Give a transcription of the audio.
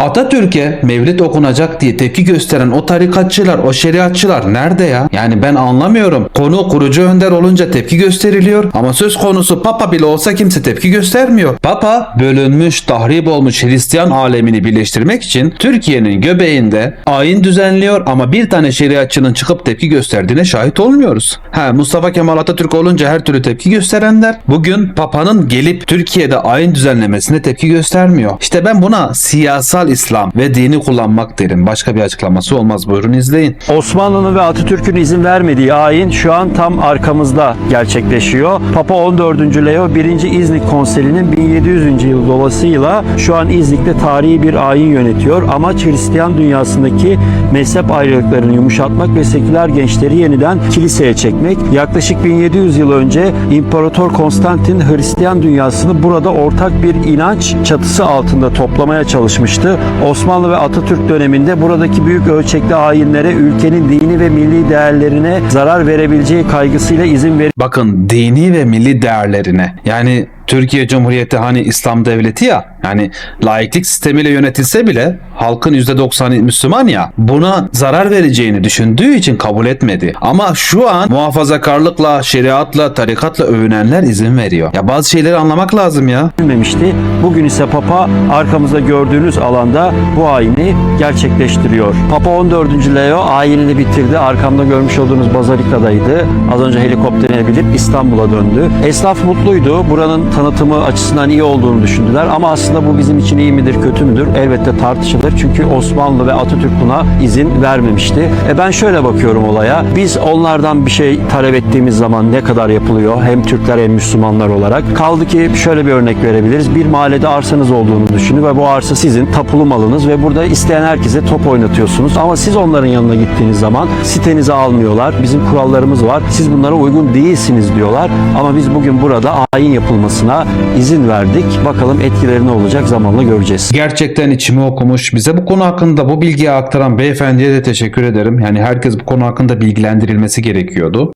Atatürk'e mevlid okunacak diye tepki gösteren o tarikatçılar, o şeriatçılar nerede ya? Yani ben anlamıyorum. Konu kurucu önder olunca tepki gösteriliyor ama söz konusu Papa bile olsa kimse tepki göstermiyor. Papa bölünmüş, tahrip olmuş Hristiyan alemini birleştirmek için Türkiye'nin göbeğinde ayin düzenliyor ama bir tane şeriatçının çıkıp tepki gösterdiğine şahit olmuyoruz. Ha Mustafa Kemal Atatürk olunca her türlü tepki gösterenler bugün Papa'nın gelip Türkiye'de ayin düzenlemesine tepki göstermiyor. İşte ben buna siyasal İslam ve dini kullanmak derim. Başka bir açıklaması olmaz. Buyurun izleyin. Osmanlı'nın ve Atatürk'ün izin vermediği ayin şu an tam arkamızda gerçekleşiyor. Papa 14. Leo 1. İznik Konseli'nin 1700. yıl dolayısıyla şu an İznik'te tarihi bir ayin yönetiyor. Amaç Hristiyan dünyasındaki mezhep ayrılıklarını yumuşatmak ve seküler gençleri yeniden kiliseye çekmek. Yaklaşık 1700 yıl önce İmparator Konstantin Hristiyan dünyasını burada ortak bir inanç çatısı altında toplamaya çalışmıştı. Osmanlı ve Atatürk döneminde buradaki büyük ölçekli ayinlere ülkenin dini ve milli değerlerine zarar verebileceği kaygısıyla izin ver Bakın dini ve milli değerlerine yani Türkiye Cumhuriyeti hani İslam devleti ya yani laiklik sistemiyle yönetilse bile halkın %90'ı Müslüman ya buna zarar vereceğini düşündüğü için kabul etmedi. Ama şu an muhafazakarlıkla, şeriatla, tarikatla övünenler izin veriyor. Ya bazı şeyleri anlamak lazım ya. verilmemişti. Bugün ise Papa arkamızda gördüğünüz alanda bu ayini gerçekleştiriyor. Papa 14. Leo ayinini bitirdi. Arkamda görmüş olduğunuz Bazilika'daydı. Az önce helikopterine binip İstanbul'a döndü. Esnaf mutluydu. Buranın tanıtımı açısından iyi olduğunu düşündüler. Ama aslında bu bizim için iyi midir, kötü müdür? Elbette tartışılır. Çünkü Osmanlı ve Atatürk buna izin vermemişti. E ben şöyle bakıyorum olaya. Biz onlardan bir şey talep ettiğimiz zaman ne kadar yapılıyor? Hem Türkler hem Müslümanlar olarak. Kaldı ki şöyle bir örnek verebiliriz. Bir mahallede arsanız olduğunu düşünün ve bu arsa sizin tapulu malınız ve burada isteyen herkese top oynatıyorsunuz. Ama siz onların yanına gittiğiniz zaman sitenize almıyorlar. Bizim kurallarımız var. Siz bunlara uygun değilsiniz diyorlar. Ama biz bugün burada ayin yapılmasına izin verdik. Bakalım etkileri ne olacak zamanla göreceğiz. Gerçekten içimi okumuş. Bize bu konu hakkında bu bilgiyi aktaran beyefendiye de teşekkür ederim. Yani herkes bu konu hakkında bilgilendirilmesi gerekiyordu.